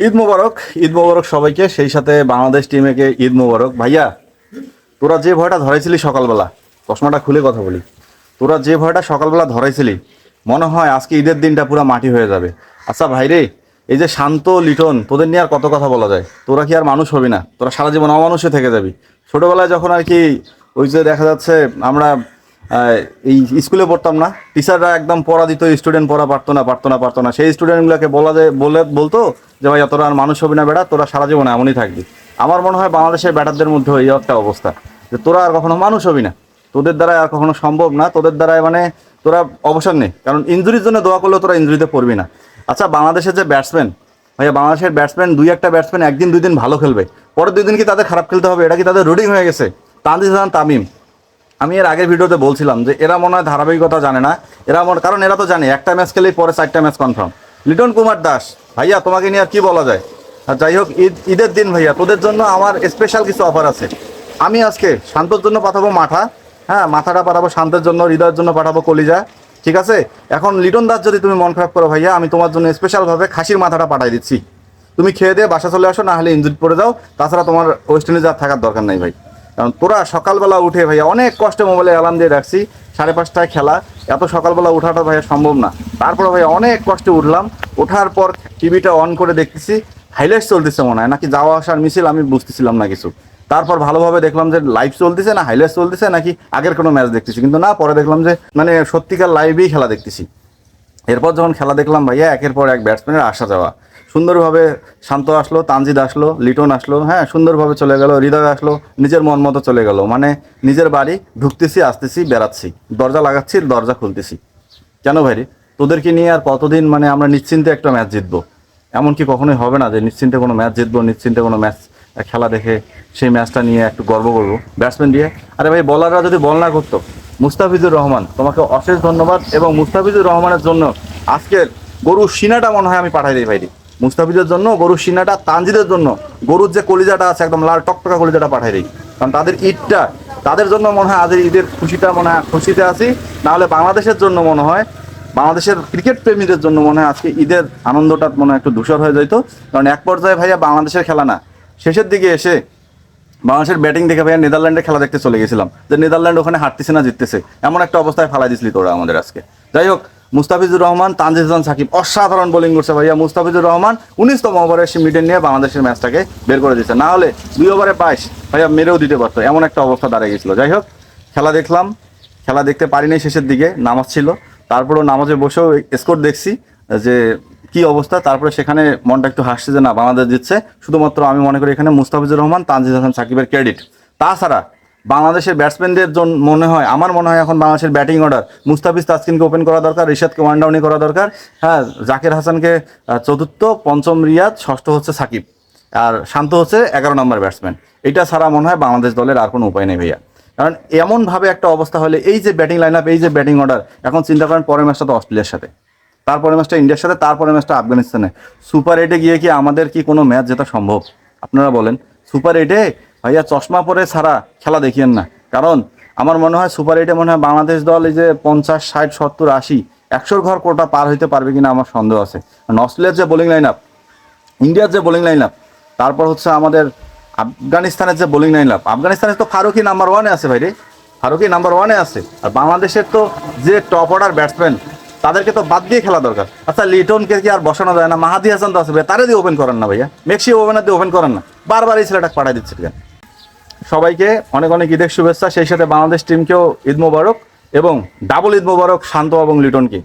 ঈদ মোবারক ঈদ মোবারক সবাইকে, সেই সাথে বাংলাদেশ টিমেকে ঈদ মোবারক। ভাইয়া, তোরা যে ভয়টা ধরেছিলি সকালবেলা, চশমাটা খুলে কথা বলি। তোরা যে ভয়টা সকালবেলা ধরেছিলি মনে হয় আজকে ঈদের দিনটা পুরো মাটি হয়ে যাবে। আচ্ছা ভাইরে এই যে শান্ত লিটন, তোদের নিয়ে আর কত কথা বলা যায়? তোরা কি আর মানুষ হবি না? তোরা সারা জীবন অমানুষে থেকে যাবি। ছোটোবেলায় যখন আর কি ওই যে দেখা যাচ্ছে, আমরা এই স্কুলে পড়তাম না টিচাররা একদম পড়া দিত স্টুডেন্ট পড়া পারতো না পারতো না পারতো না। সেই স্টুডেন্টগুলোকে বলা যায়, বলে, বলতো যে ভাইয়া, তোরা আর মানুষ হবি না বেটা, তোরা সারা জীবন এমনই থাকবি। আমার মনে হয় বাংলাদেশের ব্যাটারদের মধ্যে এই একটা অবস্থা, যে তোরা আর কখনো মানুষ হবি না। তোদের দ্বারা আর কখনো সম্ভব না, তোদের দ্বারা মানে তোরা অবসর নেই কারণ ইঞ্জুরির জন্য দোয়া করলেও তোরা ইঞ্জুরিতে পড়বি না। আচ্ছা বাংলাদেশের যে ব্যাটসম্যান ভাইয়া, বাংলাদেশের ব্যাটসম্যান দুই একটা ব্যাটসম্যান একদিন, দুই দিন ভালো খেলবে। পরের দুই দিন কি তাদের খারাপ খেলতে হবে? এটা কি তাদের রুটিন হয়ে গেছে? তানজিদ হাসান, তামিম। আমি এর আগের ভিডিওতে বলছিলাম যে এরা মনে হয় ধারাবাহিকতা জানে না। এরা মনে কারণ এরা তো জানে, একটা ম্যাচ খেলেই পরে চারটা ম্যাচ কনফার্ম লিটন কুমার দাস। ভাইয়া, তোমাকে নিয়ে আর কি বলা যায়? আর যাই হোক, ঈদ, ঈদের দিন ভাইয়া, তোদের জন্য আমার স্পেশাল কিছু অফার আছে। আমি আজকে শান্তর জন্য পাঠাবো মাথা হ্যাঁ মাথাটা পাঠাবো শান্তের জন্য, হৃদয়ের জন্য পাঠাবো কলিজা, ঠিক আছে? এখন লিটন দাস যদি তুমি মন খারাপ করো ভাইয়া, আমি তোমার জন্য স্পেশালভাবে খাসির মাথাটা পাঠাই দিচ্ছি। তুমি খেয়ে দিয়ে বাসা চলে আসো, না হলে ইঞ্জুরি পড়ে যাও। তাছাড়া তোমার ওয়েস্ট ইন্ডিজ আর থাকার দরকার নাই ভাই। কারণ তোরা সকালবেলা উঠে ভাইয়া, অনেক কষ্টে মোবাইলে অ্যালার্ম দিয়ে রাখছি। সাড়ে পাঁচটায় খেলা এত সকালবেলা ওঠাটা ভাইয়া সম্ভব না। তারপরে ভাইয়া অনেক কষ্টে উঠলাম। ওঠার পর টিভিটা অন করে দেখতেছি হাইলাইট চলতেছে মনে হয়। নাকি যাওয়া আসার মিছিল আমি বুঝতেছিলাম না কিছু। তারপর ভালোভাবে দেখলাম যে লাইভ চলতেছে না হাইলাইট চলতেছে নাকি আগের কোনো ম্যাচ দেখতেছি। কিন্তু না, পরে দেখলাম যে মানে সত্যিকার লাইভেই খেলা দেখতেছি। এরপর যখন খেলা দেখলাম ভাইয়া, একের পর এক ব্যাটসম্যানের আসা যাওয়া। সুন্দরভাবে শান্ত আসলো, তানজিদ আসলো, লিটন আসলো হ্যাঁ সুন্দরভাবে চলে গেল, হৃদয় আসলো, নিজের মন মতো চলে গেল। মানে নিজের বাড়ি ঢুকতেছি, আসতেছি, বেড়াচ্ছি। দরজা লাগাচ্ছি, দরজা খুলতেছি। কেন ভাই রে? তোদেরকে নিয়ে আর কতদিন মানে আমরা নিশ্চিন্তে একটা ম্যাচ জিতবো? এমনকি কখনোই হবে না যে নিশ্চিন্তে কোনো ম্যাচ জিতবো, নিশ্চিন্তে কোনো ম্যাচ খেলা দেখে সেই ম্যাচটা নিয়ে একটু গর্ব করব। ব্যাটসম্যান দিয়ে। আরে ভাই, বলাররা যদি বল না করতো, মুস্তাফিজুর রহমান, তোমাকে অশেষ ধন্যবাদ এবং মুস্তাফিজুর রহমানের জন্য আজকের গরুর সিনাটা মনে হয় আমি পাঠাই দিই ভাইরি মুস্তাফিজের জন্য গরুর সিনাটা, তানজিদের জন্য, গরুর যে কলিজাটা আছে, একদম লাল টকটকা কলিজাটা পাঠাই দিই। কারণ তাদের ঈদটা, তাদের জন্য মনে হয় আজের ঈদের খুশিটা মনে হয়, খুশিতে আছি। নাহলে বাংলাদেশের জন্য মনে হয়, বাংলাদেশের ক্রিকেট প্রেমীদের জন্য মনে হয় আজকে ঈদের আনন্দটা মনে হয় একটু ধূসর হয়ে যেত কারণ এক পর্যায়ে ভাইয়া বাংলাদেশের খেলা না শেষের দিকে এসে বাংলাদেশের ব্যাটিং দেখে ভাইয়া নেদারল্যান্ডের খেলা দেখতে চলে গেছিলাম। যে নেদারল্যান্ড ওখানে হারতেছে না, জিততেছে। এমন একটা অবস্থায় ফেলাই দিছিলি তোরা আমাদের আজকে। যাই হোক, মুস্তাফিজুর রহমান তানজিদ হাসান, সাকিব অসাধারণ বোলিং করছে ভাইয়া। মুস্তাফিজুর রহমান উনিশতম ওভারে সে মিডেন নিয়ে বাংলাদেশের ম্যাচটাকে বের করে দিচ্ছে না হলে দুই ওভারে বাইশ ভাইয়া মেরেও দিতে পারতো। এমন একটা অবস্থা দাঁড়িয়ে গেছিল। যাই হোক, খেলা দেখলাম। খেলা দেখতে পারিনি শেষের দিকে, নামাজ ছিল। তারপরেও নামাজে বসেও স্কোর দেখছি যে কি অবস্থা? তারপরে সেখানে মনটা একটু হাসছে যে না, বাংলাদেশ জিতছে। শুধুমাত্র আমি মনে করি এখানে মুস্তাফিজুর রহমান, তানজিদ হাসান, সাকিবের ক্রেডিট। তাছাড়া বাংলাদেশের ব্যাটসম্যানদের জন্য মনে হয়, আমার মনে হয় এখন বাংলাদেশের ব্যাটিং অর্ডার মুস্তাফিজ তাসকিনকে ওপেন করা দরকার, রিশাদকে ওয়ান ডাউনই করা দরকার। হ্যাঁ জাকির হাসানকে চতুর্থ, পঞ্চম রিয়াদ, ষষ্ঠ হচ্ছে সাকিব। আর শান্ত হচ্ছে এগারো নম্বর ব্যাটসম্যান এটা ছাড়া মনে হয় বাংলাদেশ দলের আর কোনো উপায় নেই ভাইয়া। কারণ এমনভাবে একটা অবস্থা হলে এই যে ব্যাটিং লাইন আপ এই যে ব্যাটিং অর্ডার এখন চিন্তা করেন পরের ম্যাচটা তো অস্ট্রেলিয়ার সাথে। তারপরে ম্যাচটা ইন্ডিয়ার সাথে তারপরে ম্যাচটা আফগানিস্তানে। সুপার এইটে গিয়ে কি আমাদের কি কোনো ম্যাচ জেতা সম্ভব? আপনারা বলেন। সুপার এইটে ভাইয়া চশমা পরে ছাড়া খেলা দেখিয়েন না। কারণ আমার মনে হয় সুপার এইটে মনে হয় বাংলাদেশ দল এই যে পঞ্চাশ, ষাট, সত্তর, আশি, একশোর ঘর কোটা পার হইতে পারবে কিনা আমার সন্দেহ আছে। অস্ট্রেলিয়ার যে বোলিং লাইন আপ ইন্ডিয়ার যে বোলিং লাইন আপ তারপর হচ্ছে আমাদের আফগানিস্তানের যে বোলিং লাইন আপ আফগানিস্তানের তো ফারুকি নাম্বার ওয়ানে আছে ভাই রে। ফারুকি নাম্বার ওয়ানে আছে। আর বাংলাদেশের তো যে টপ অর্ডার ব্যাটসম্যান তাদেরকে তো বাদ দিয়ে খেলা দরকার। আচ্ছা লিটনকে কি আর বসানো যায় না? মাহাদি হাসান তো আসবে তারা দিয়ে ওপেন করেন না ভাইয়া। মেক্সি ওপেনার দিয়ে ওপেন করেন না। বারবার এই ছেলেটা পাঠাই দিচ্ছে কেন? সবাইকে অনেক অনেক ঈদের শুভেচ্ছা। সেই সাথে বাংলাদেশ টিমকেও ঈদ মোবারক এবং ডাবল ঈদ মোবারক শান্ত এবং লিটনকে।